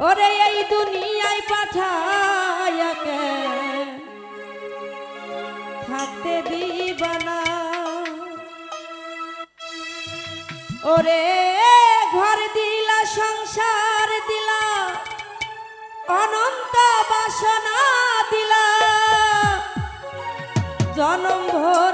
ওরে এই দুনিয়ায় পাঠায়াকে থাকতে দিবানা ওরে ঘর দিলা, সংসার দিলা, অনন্ত বাসনা দিলা। জনম ভোর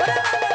ওরে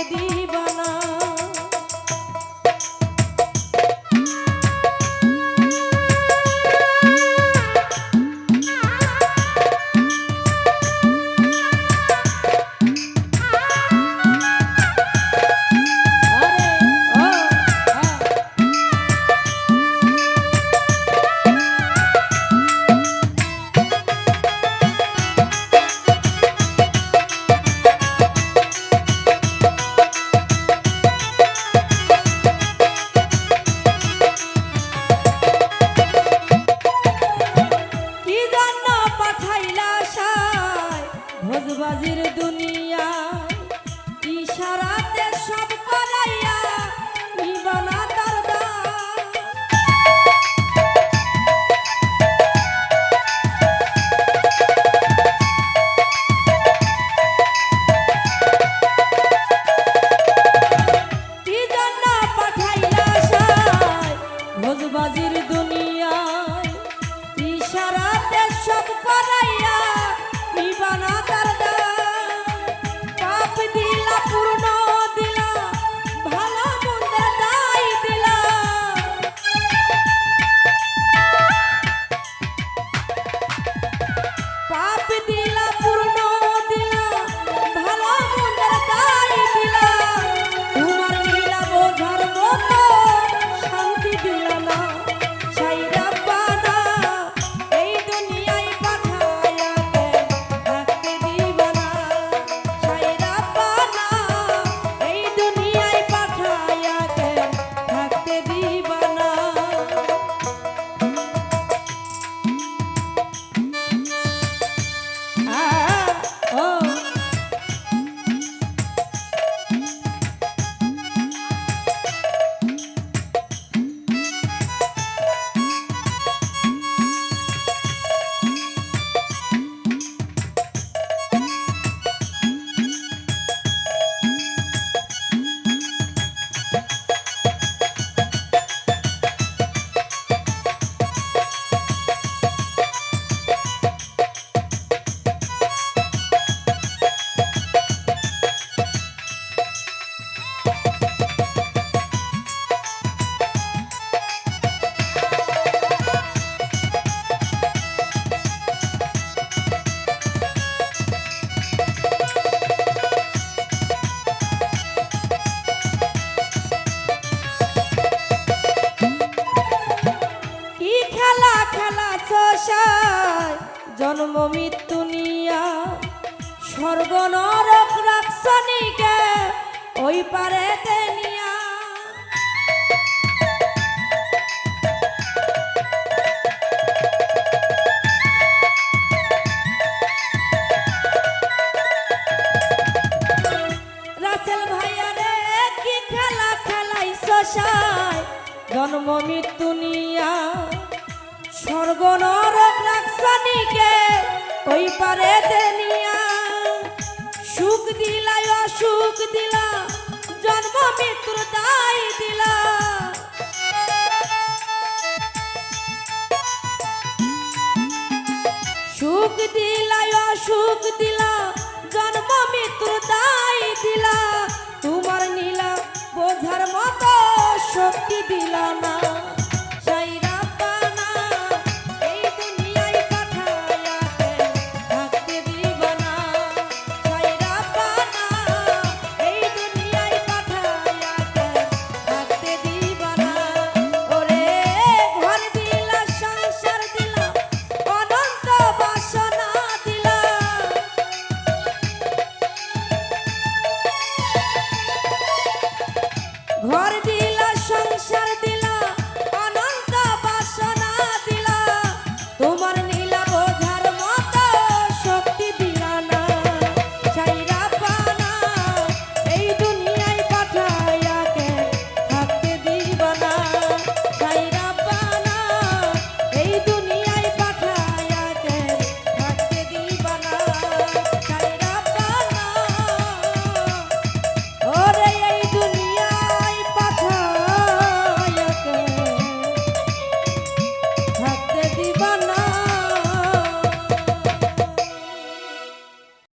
করে দিয়ে জন্ম মৃত্যু নিয়া স্বর্গ নরক রাখসনিকে ওই পারে নিয়া দিলা অসুখ দিলা জন্ম মৃত্যুর দায় দিলা। সুখ দিলা অসুখ দিলা